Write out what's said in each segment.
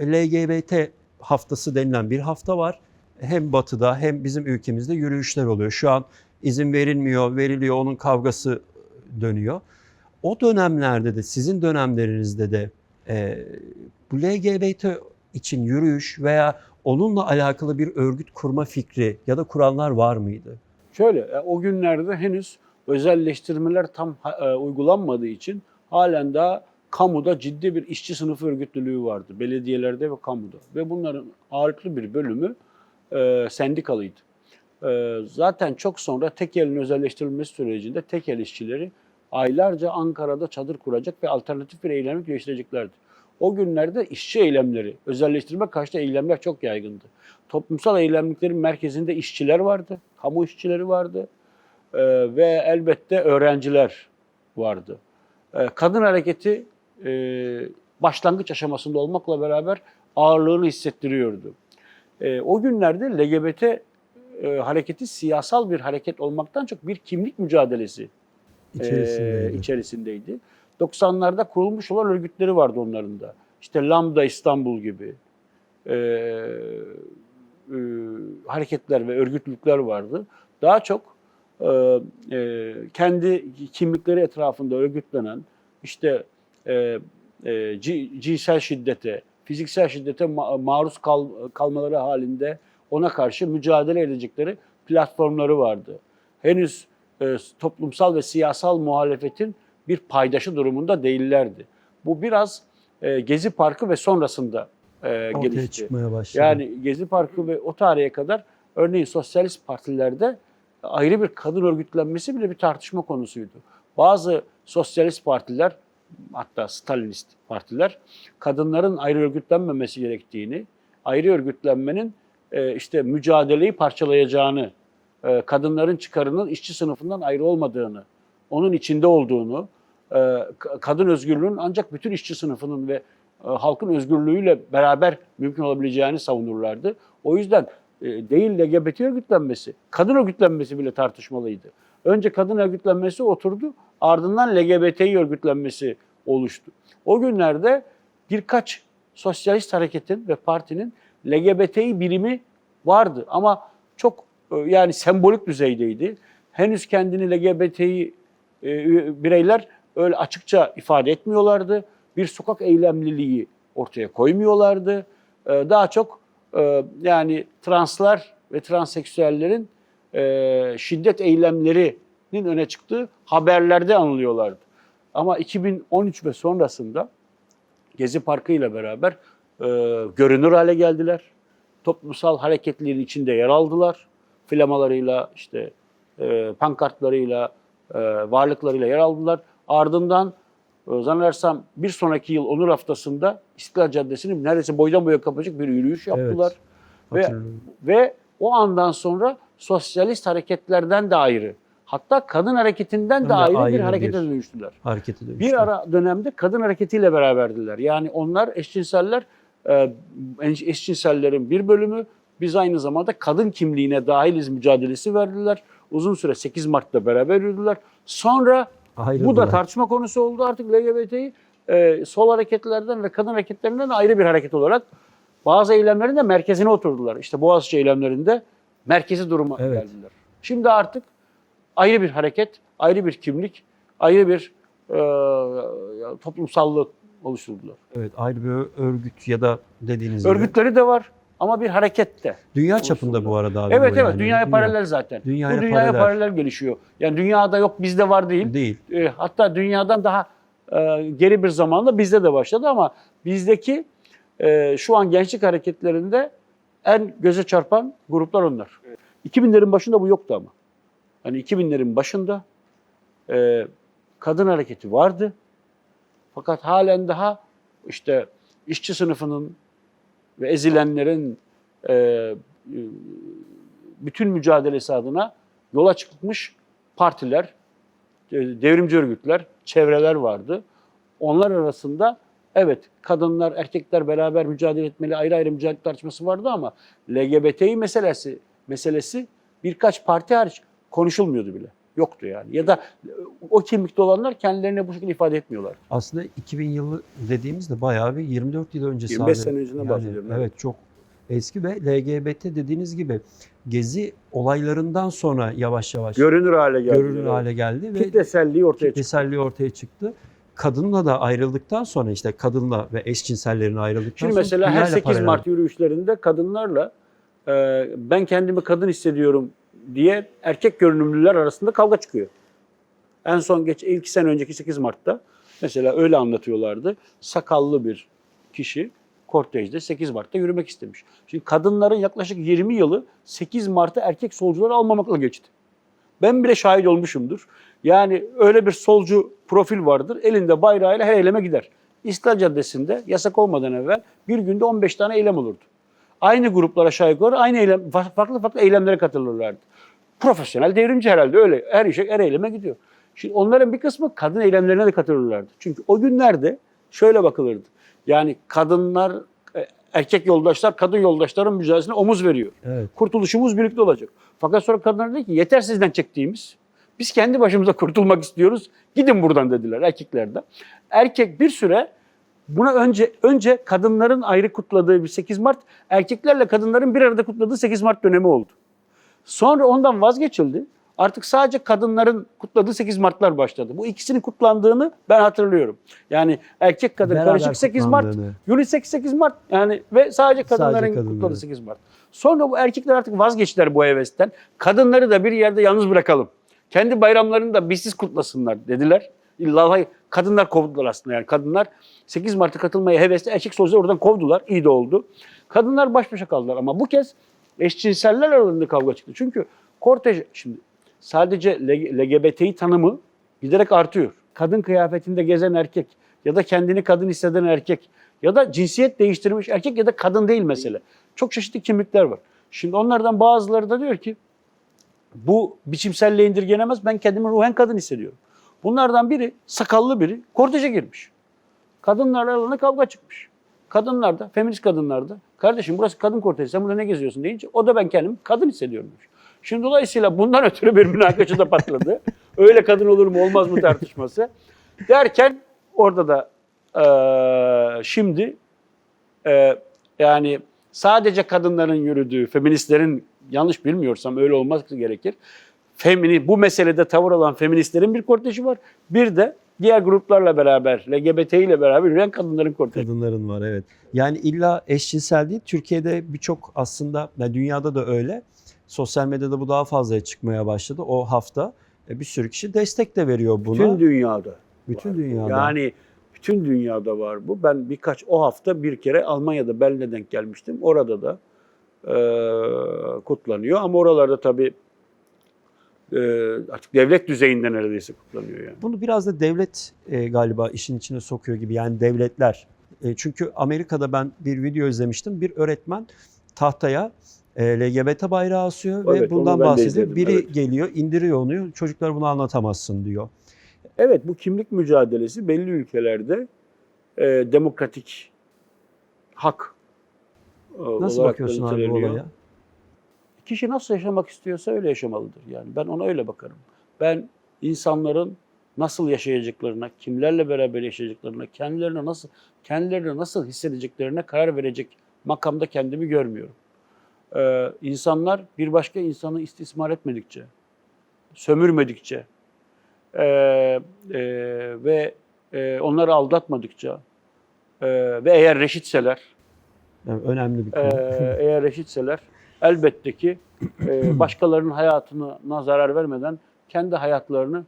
LGBT haftası denilen bir hafta var. Hem batıda hem bizim ülkemizde yürüyüşler oluyor. Şu an izin verilmiyor, veriliyor, onun kavgası dönüyor. O dönemlerde de sizin dönemlerinizde de e, bu LGBT için yürüyüş veya onunla alakalı bir örgüt kurma fikri ya da kuranlar var mıydı? Şöyle, e, o günlerde henüz özelleştirmeler tam e, uygulanmadığı için halen daha kamuda ciddi bir işçi sınıfı örgütlülüğü vardı. Belediyelerde ve kamuda. Ve bunların ağırlıklı bir bölümü e, sendikalıydı. E, zaten çok sonra tekelin özelleştirilmesi sürecinde tekel işçileri aylarca Ankara'da çadır kuracak ve alternatif bir eylemi geliştireceklerdi. O günlerde işçi eylemleri, özelleştirme karşıtı eylemler çok yaygındı. Toplumsal eylemliklerin merkezinde işçiler vardı, kamu işçileri vardı e, ve elbette öğrenciler vardı. E, kadın hareketi e, başlangıç aşamasında olmakla beraber ağırlığını hissettiriyordu. E, o günlerde LGBT e, hareketi siyasal bir hareket olmaktan çok bir kimlik mücadelesi İçerisindeydi. e, içerisindeydi. 90'larda kurulmuş olan örgütleri vardı onların da. İşte Lambda İstanbul gibi e, e, hareketler ve örgütlülükler vardı. Daha çok e, e, kendi kimlikleri etrafında örgütlenen, işte e, e, ci- cinsel şiddete, fiziksel şiddete ma- maruz kal- kalmaları halinde ona karşı mücadele edecekleri platformları vardı. Henüz e, toplumsal ve siyasal muhalefetin bir paydaşı durumunda değillerdi. Bu biraz e, Gezi Parkı ve sonrasında e, Ortaya gelişti. çıkmaya başladı. Yani Gezi Parkı ve o tarihe kadar örneğin sosyalist partilerde ayrı bir kadın örgütlenmesi bile bir tartışma konusuydu. Bazı sosyalist partiler hatta Stalinist partiler kadınların ayrı örgütlenmemesi gerektiğini, ayrı örgütlenmenin e, işte mücadeleyi parçalayacağını, e, kadınların çıkarının işçi sınıfından ayrı olmadığını, onun içinde olduğunu, e, ka- kadın özgürlüğünün ancak bütün işçi sınıfının ve e, halkın özgürlüğüyle beraber mümkün olabileceğini savunurlardı. O yüzden e, değil LGBT örgütlenmesi, kadın örgütlenmesi bile tartışmalıydı. Önce kadın örgütlenmesi oturdu, ardından LGBTİ örgütlenmesi oluştu. O günlerde birkaç sosyalist hareketin ve partinin LGBTİ birimi vardı ama çok e, yani sembolik düzeydeydi. Henüz kendini LGBTİ e, bireyler öyle açıkça ifade etmiyorlardı. Bir sokak eylemliliği ortaya koymuyorlardı. E, Daha çok yani translar ve transseksüellerin şiddet eylemlerinin öne çıktığı haberlerde anılıyorlardı. Ama 2013 ve sonrasında Gezi Parkı ile beraber e, görünür hale geldiler. Toplumsal hareketlerin içinde yer aldılar. Flamalarıyla, işte e, pankartlarıyla, e, varlıklarıyla yer aldılar. Ardından e, zannedersem bir sonraki yıl Onur Haftası'nda İstiklal Caddesi'ni neredeyse boydan boya kapacak bir yürüyüş yaptılar. Ve, Hatırlıyorum. ve o andan sonra sosyalist hareketlerden de ayrı, hatta kadın hareketinden de Öyle ayrı, bir ayrı harekete bir- dönüştüler. harekete dönüştü. Bir ara dönemde kadın hareketiyle beraberdiler. Yani onlar eşcinseller, e, eşcinsellerin bir bölümü biz aynı zamanda kadın kimliğine dahiliz mücadelesi verdiler. Uzun süre 8 Mart'ta beraber yürüdüler. Sonra bu da Ayrıldılar. tartışma konusu oldu artık LGBT'yi e, sol hareketlerden ve kadın hareketlerinden ayrı bir hareket olarak bazı eylemlerin de merkezine oturdular. İşte Boğaziçi eylemlerinde merkezi duruma Evet. geldiler. Şimdi artık ayrı bir hareket, ayrı bir kimlik, ayrı bir e, toplumsallık oluşturdular. Evet, ayrı bir örgüt ya da dediğiniz gibi. Örgütleri de var ama bir hareket de. Dünya çapında bu arada abi. Evet bu evet yani. dünyaya Dünya- paralel zaten. Dünyaya bu dünyaya paralel. paralel gelişiyor. Yani dünyada yok bizde var değil. Değil. E, hatta dünyadan daha e, geri bir zamanda bizde de başladı ama bizdeki e, şu an gençlik hareketlerinde en göze çarpan gruplar onlar. 2000'lerin başında bu yoktu ama. Hani 2000'lerin başında e, kadın hareketi vardı. Fakat halen daha işte işçi sınıfının ve ezilenlerin e, bütün mücadelesi adına yola çıkmış partiler, e, devrimci örgütler, çevreler vardı. Onlar arasında evet kadınlar, erkekler beraber mücadele etmeli ayrı ayrı mücadele tartışması vardı ama LGBTİ meselesi meselesi birkaç parti hariç konuşulmuyordu bile. Yoktu yani. Ya da o kimlikte olanlar kendilerine bu şekilde ifade etmiyorlar. Aslında 2000 yılı dediğimizde bayağı bir 24 yıl öncesi. 25 abi. sene öncesinden bahsediyorum, Evet. evet. çok eski ve LGBT dediğiniz gibi gezi olaylarından sonra yavaş yavaş Görünür hale geldi. görünür hale geldi ve Kitleselliği ortaya çıktı. kitleselliği ortaya çıktı. Kadınla da ayrıldıktan sonra işte kadınla ve eşcinsellerin ayrıldıktan Şimdi sonra mesela her dünyayla 8 paralel. Mart yürüyüşlerinde kadınlarla e, ben kendimi kadın hissediyorum diye erkek görünümlüler arasında kavga çıkıyor. En son geç ilk sene önceki 8 Mart'ta mesela öyle anlatıyorlardı. Sakallı bir kişi kortejde 8 Mart'ta yürümek istemiş. Şimdi kadınların yaklaşık 20 yılı 8 Mart'ta erkek solcuları almamakla geçti. Ben bile şahit olmuşumdur. Yani öyle bir solcu profil vardır. Elinde bayrağıyla her eyleme gider. İstiklal Caddesi'nde yasak olmadan evvel bir günde 15 tane eylem olurdu. Aynı gruplar aşağı yukarı aynı eylem, fa- farklı farklı eylemlere katılırlardı. Profesyonel devrimci herhalde öyle. Her işe, her eyleme gidiyor. Şimdi onların bir kısmı kadın eylemlerine de katılırlardı. Çünkü o günlerde şöyle bakılırdı. Yani kadınlar, e, erkek yoldaşlar kadın yoldaşların mücadelesine omuz veriyor. Evet. Kurtuluşumuz birlikte olacak. Fakat sonra kadınlar dedi ki yeter sizden çektiğimiz. Biz kendi başımıza kurtulmak istiyoruz. Gidin buradan dediler erkekler de. Erkek bir süre buna önce önce kadınların ayrı kutladığı bir 8 Mart, erkeklerle kadınların bir arada kutladığı 8 Mart dönemi oldu. Sonra ondan vazgeçildi. Artık sadece kadınların kutladığı 8 Mart'lar başladı. Bu ikisinin kutlandığını ben hatırlıyorum. Yani erkek kadın Beraber karışık 8 Mart, unisex 8 Mart yani ve sadece kadınların Sadece kutladığı 8 Mart. Sonra bu erkekler artık vazgeçtiler bu hevesten. Kadınları da bir yerde yalnız bırakalım. Kendi bayramlarını da bizsiz kutlasınlar dediler. İlla kadınlar kovdular aslında yani. Kadınlar 8 Mart'a katılmaya hevesli erkek solcuları oradan kovdular. İyi de oldu. Kadınlar baş başa kaldılar ama bu kez eşcinseller aralarında kavga çıktı. Çünkü kortej şimdi sadece L- LGBTİ tanımı giderek artıyor. Kadın kıyafetinde gezen erkek ya da kendini kadın hisseden erkek ya da cinsiyet değiştirmiş erkek ya da kadın değil mesele. Çok çeşitli kimlikler var. Şimdi onlardan bazıları da diyor ki bu biçimselliğe indirgenemez. Ben kendimi ruhen kadın hissediyorum. Bunlardan biri sakallı biri korteje girmiş. Kadınlarla aralarında kavga çıkmış. Kadınlar da, feminist kadınlar da kardeşim burası kadın korteji sen burada ne geziyorsun deyince o da ben kendimi kadın hissediyorum demiş. Şimdi dolayısıyla bundan ötürü bir münakaşa da patladı. Öyle kadın olur mu olmaz mı tartışması. Derken orada da eee, şimdi eee, yani sadece kadınların yürüdüğü, feministlerin yanlış bilmiyorsam öyle olması gerekir. Femini, bu meselede tavır alan feministlerin bir korteji var. Bir de diğer gruplarla beraber, LGBT ile beraber yürüyen kadınların korteji. Kadınların var evet. Yani illa eşcinsel değil. Türkiye'de birçok aslında ve dünyada da öyle. Sosyal medyada bu daha fazla çıkmaya başladı. O hafta e, bir sürü kişi destek de veriyor buna. Bütün dünyada. Bütün var. dünyada. Yani bütün dünyada var bu. Ben birkaç o hafta bir kere Almanya'da Berlin'e denk gelmiştim. Orada da eee, kutlanıyor ama oralarda tabii artık devlet düzeyinde neredeyse kutlanıyor yani. Bunu biraz da devlet e, galiba işin içine sokuyor gibi. Yani devletler. E, çünkü Amerika'da ben bir video izlemiştim. Bir öğretmen tahtaya e, LGBT bayrağı asıyor ve Evet, onu bundan bahsediyor. Biri evet. geliyor, indiriyor onu. Çocuklar bunu anlatamazsın diyor. Evet bu kimlik mücadelesi belli ülkelerde e, demokratik hak e, Nasıl bakıyorsun abi bu olaya? Kişi nasıl yaşamak istiyorsa öyle yaşamalıdır. Yani ben ona öyle bakarım. Ben insanların nasıl yaşayacaklarına, kimlerle beraber yaşayacaklarına, kendilerine nasıl kendilerini nasıl hissedeceklerine karar verecek makamda kendimi görmüyorum. Ee, insanlar bir başka insanı istismar etmedikçe, sömürmedikçe e, e, ve e, onları aldatmadıkça e, ve eğer reşitseler, Yani önemli bir konu. ee, eğer eşitseler elbette ki e, başkalarının hayatına zarar vermeden kendi hayatlarını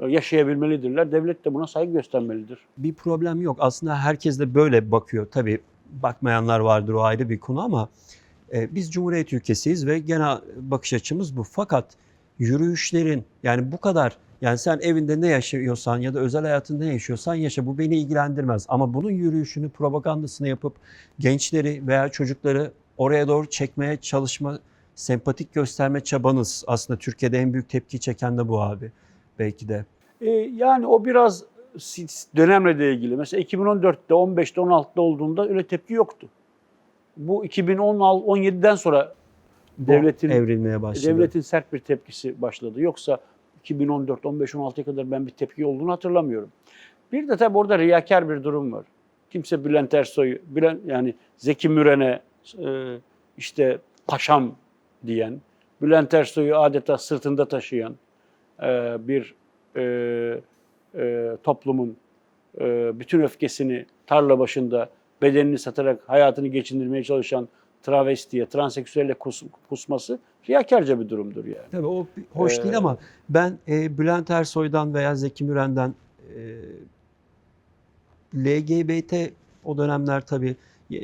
e, yaşayabilmelidirler. Devlet de buna saygı göstermelidir. bir problem yok. Aslında herkes de böyle bakıyor. Tabii bakmayanlar vardır o ayrı bir konu ama e, biz Cumhuriyet ülkesiyiz ve genel bakış açımız bu. Fakat yürüyüşlerin yani bu kadar yani sen evinde ne yaşıyorsan ya da özel hayatında ne yaşıyorsan yaşa bu beni ilgilendirmez. Ama bunun yürüyüşünü propagandasını yapıp gençleri veya çocukları oraya doğru çekmeye çalışma, sempatik gösterme çabanız aslında Türkiye'de en büyük tepki çeken de bu abi belki de. E, yani o biraz dönemle de ilgili. Mesela 2014'te, 15'te, 16'da olduğunda öyle tepki yoktu. Bu 2016-17'den sonra devletin evrilmeye başladı. devletin sert bir tepkisi başladı. Yoksa 2014, 15, 16'ya kadar ben bir tepki olduğunu hatırlamıyorum. Bir de tabii orada riyakar bir durum var. Kimse Bülent Ersoy, Bülent, yani Zeki Müren'e e, işte paşam diyen, Bülent Ersoy'u adeta sırtında taşıyan e, bir e, e, toplumun e, bütün öfkesini tarla başında bedenini satarak hayatını geçindirmeye çalışan travestiye, transseksüelle kus, kusması riyakarca bir durumdur yani. Tabii o hoş Ee, değil ama ben e, Bülent Ersoy'dan veya Zeki Müren'den e, LGBT o dönemler tabii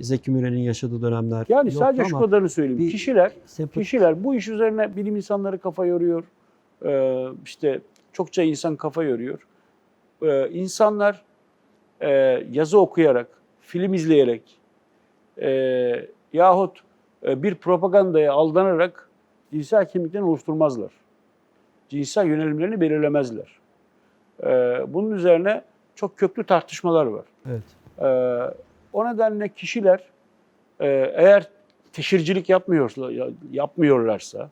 Zeki Müren'in yaşadığı dönemler Yani sadece şu kadarını söyleyeyim. bir- Kişiler sempati- Kişiler bu iş üzerine bilim insanları kafa yoruyor. Ee, işte çokça insan kafa yoruyor. Ee, insanlar e, yazı okuyarak, film izleyerek e, yahut e, bir propagandaya aldanarak cinsel kimliklerini oluşturmazlar. Cinsel yönelimlerini belirlemezler. Ee, bunun üzerine çok köklü tartışmalar var. evet. Ee, o nedenle kişiler e, eğer teşhircilik yapmıyorsa, yapmıyorlarsa,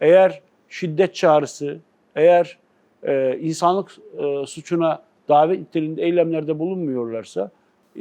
eğer şiddet çağrısı, eğer e, insanlık e, suçuna davet niteliğinde eylemlerde bulunmuyorlarsa e,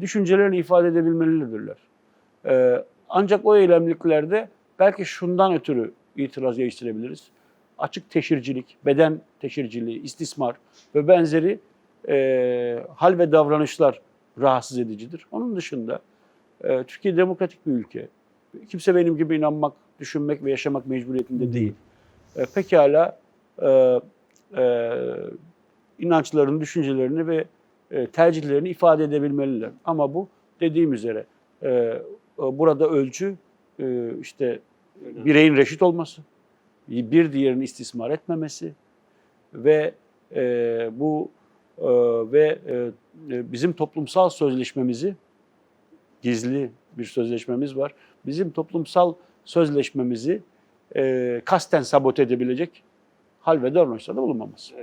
düşüncelerini ifade edebilmelidirler. E, ancak o eylemliklerde belki şundan ötürü itiraz geliştirebiliriz. Açık teşhircilik, beden teşhirciliği, istismar ve benzeri e, hal ve davranışlar rahatsız edicidir. Onun dışında e, Türkiye demokratik bir ülke. Kimse benim gibi inanmak, düşünmek ve yaşamak mecburiyetinde değil. E, pekala e, e, inançlarını, düşüncelerini ve e, tercihlerini ifade edebilmeliler. Ama bu dediğim üzere e, e, burada ölçü e, işte bireyin reşit olması, bir diğerini istismar etmemesi ve e, bu e, ve e, e, bizim toplumsal sözleşmemizi gizli bir sözleşmemiz var. Bizim toplumsal sözleşmemizi e, kasten sabote edebilecek hal ve davranışlarda bulunmaması.